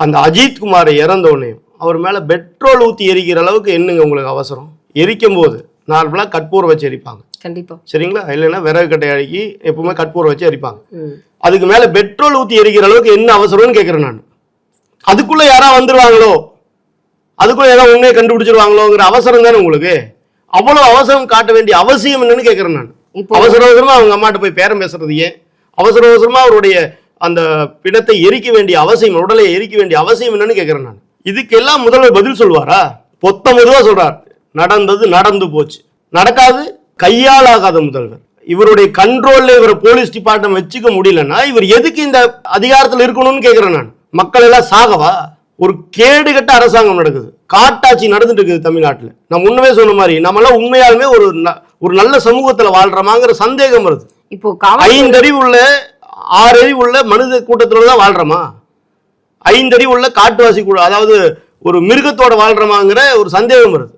அந்த அஜித் குமார் இறந்தோடனே அவர் மேலே பெட்ரோல் ஊற்றி எரிக்கிற அளவுக்கு என்னங்க உங்களுக்கு அவசரம்? எரிக்கும் போது நார்மலாக கற்பூரம் வச்சு எரிப்பாங்க. கண்டிப்பா. சரிங்களா? இல்லைன்னா விறகு கட்டை அழுக்கி எப்பவுமே கற்பூரம் வச்சு எரிப்பாங்க. அதுக்கு மேலே பெட்ரோல் ஊற்றி எரிக்கிற அளவுக்கு என்ன அவசரம்னு கேட்குறேன் நான். அதுக்குள்ளே யாராவது வந்துருவாங்களோ? அதுக்குள்ளே ஏதாவது உண்மையை கண்டுபிடிச்சிருவாங்களோங்கிற அவசரம் தானே உங்களுக்கு? அவ்வளோ அவசரம் காட்ட வேண்டிய அவசியம் என்னன்னு கேட்குறேன் நான். அவசர அவசரமா அவங்க அம்மாட்ட போய் பேரம் பேசுறது ஏன்? அவசர அவசரமா அவருடைய அந்த பிணத்தை எரிக்க வேண்டிய அவசியம் உடலை எரிக்க வேண்டிய அவசியம் என்னன்னு கேட்கிறேன் நான். இதுக்கெல்லாம் முதல்வர் பதில் சொல்வாரா பொத்த மெதுவா சொல்றார். நடந்தது நடந்து போச்சு. நடக்காது கையால் ஆகாத முதல்வர். இவருடைய கண்ட்ரோல்ல இவரை போலீஸ் டிபார்ட்மெண்ட் வச்சுக்க முடியலன்னா இவர் எதுக்கு இந்த அதிகாரத்தில் இருக்கணும்னு கேட்கிறேன் நான். மக்கள் எல்லாம் சாகவா? ஒரு கேடுகட்ட அரசாங்கம் நடக்குது. காட்டாட்சி நடந்துட்டு இருக்குது தமிழ்நாட்டில். நான் முன்னவே சொன்ன மாதிரி நம்மளாம் உண்மையாலுமே ஒரு ஒரு நல்ல சமூகத்துல வாழ்றோமாங்கிற சந்தேகம் வருது. இப்போ ஐந்தறிவு உள்ள ஆறு அறிவு உள்ள மனித கூட்டத்தில் தான் வாழ்றோமா ஐந்தடி உள்ள காட்டுவாசி கூட அதாவது ஒரு மிருகத்தோட வாழ்கிறோமாங்கிற ஒரு சந்தேகம் வருது.